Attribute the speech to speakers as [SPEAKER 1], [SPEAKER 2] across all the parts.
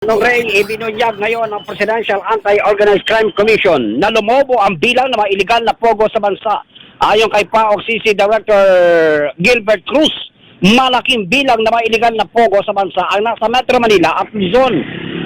[SPEAKER 1] Ray, ibinunyag ngayon ng Presidential Anti-Organized Crime Commission na lumobo ang bilang ng mga iligal na pogo sa bansa. Ayon kay PAOK CC Director Gilbert Cruz, malaking bilang ng mga iligal na pogo sa bansa ang nasa Metro Manila at Luzon.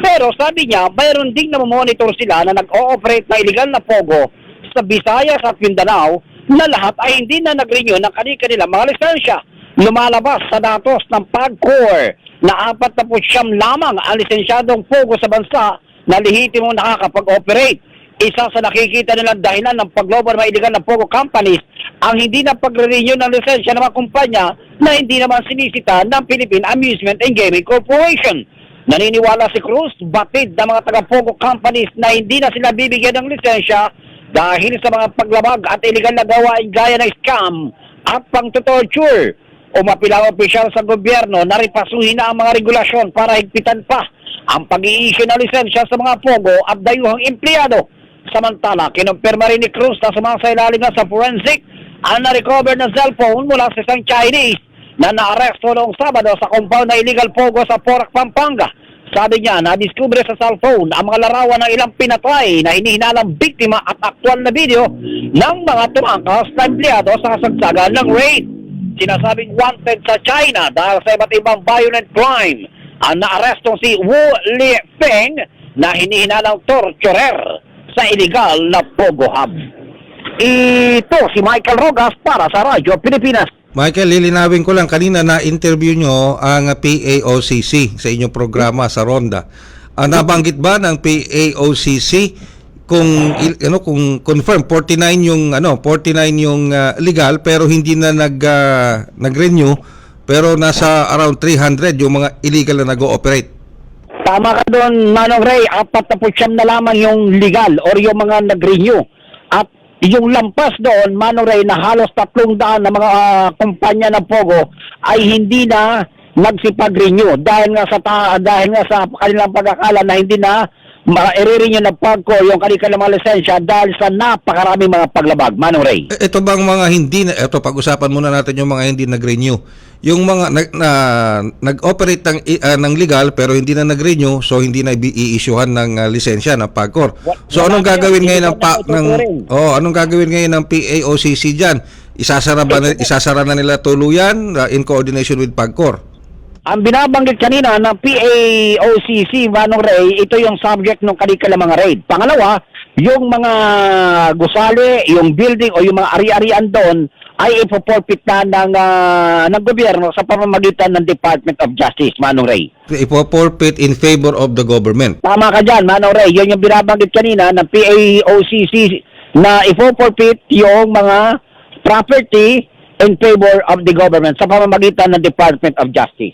[SPEAKER 1] Pero sabi niya, mayroon ding namomonitor sila na nag-ooperate na iligal na pogo sa Visayas at Mindanao na lahat ay hindi na nag-renew ng kanilang mga lisensya. Lumalabas sa datos ng PAGCOR na apat na siyam lamang ang lisensyadong pogo sa bansa na lehitimong nakakapag-operate. Isa sa nakikita nilang dahilan ng paglobo ng mga illegal na pogo companies ang hindi na pagre-renew ng lisensya ng mga kumpanya na hindi naman sinisita ng Philippine Amusement and Gaming Corporation. Naniniwala si Cruz, batid ng mga taga-pogo companies na hindi na sila bibigyan ng lisensya dahil sa mga paglabag at illegal na gawain gaya ng scam at pang-torture. Umapilang opisyal sa gobyerno na ripasuhin na ang mga regulasyon para higpitan pa ang pag-i-issue ng lisensya sa mga pogo at dayuhang empleyado. Samantala, kinumpirma rin ni Cruz na sumasailalim na sa forensic ang na-recover na cellphone mula sa isang Chinese na naaresto noong Sabado sa compound na illegal pogo sa Porac, Pampanga. Sabi niya, na-discover sa cellphone ang mga larawan ng ilang pinatay na hinihinalang biktima at aktual na video ng mga tumangkas na empleyado sa kasagsagan ng raid. Sinasabing wanted sa China dahil sa iba't ibang violent crime. Ang naarestong si Wu Lifeng na hinihinalang torturer sa illegal na Pogo Hub. Ito si Michael Rogas para sa Radyo Pilipinas.
[SPEAKER 2] Michael, lilinawin ko lang, kanina na-interview nyo ang PAOCC sa inyong programa sa Ronda. Ah, nabanggit ba ng PAOCC kung ano kung confirm 49 yung ano 49 yung ah, legal pero hindi na nag ah, nag-renew pero nasa around 300 yung mga illegal na nag-ooperate.
[SPEAKER 1] Tama ka doon, Manong Ray, apat na po siyam na lamang yung legal or yung mga nag-renew. At yung lampas doon, Manong Ray, na halos tatlong daan na mga ah, kumpanya ng Pogo ay hindi na nagsipag-renew dahil nga sa dahil nga sa kanilang pagkakala na hindi na ma-renew ng PAGCO yung kanilang mga lisensya dahil sa napakaraming mga paglabag, Manong Ray.
[SPEAKER 2] E- Ito bang mga hindi na ito pag-usapan muna natin yung mga hindi nag-renew. Yung mga nag na, nag-operate ng ah, ng legal pero hindi na nag-renew so hindi na i-issuehan ng ah, lisensya ng PAGCOR. So anong gagawin ngayon ng pa, ng. Oh, anong gagawin ngayon ng PAOCC diyan? Isasara ba na, isasara na nila tuluyan ah, in coordination with PAGCOR?
[SPEAKER 1] Ang binabanggit kanina ng PAOCC, Manong Ray, ito yung subject ng kanilang mga raid. Pangalawa, yung mga gusali, yung building o yung mga ari-arian doon ay ipoporpit na ng, ah, ng gobyerno sa pamamagitan ng Department of Justice, Manong Ray.
[SPEAKER 2] Ipo-forfeit in favor of the government.
[SPEAKER 1] Tama ka dyan, Manong Ray. Yun yung binabanggit kanina ng PAOCC na ipoporpit yung mga property in favor of the government sa pamamagitan ng Department of Justice.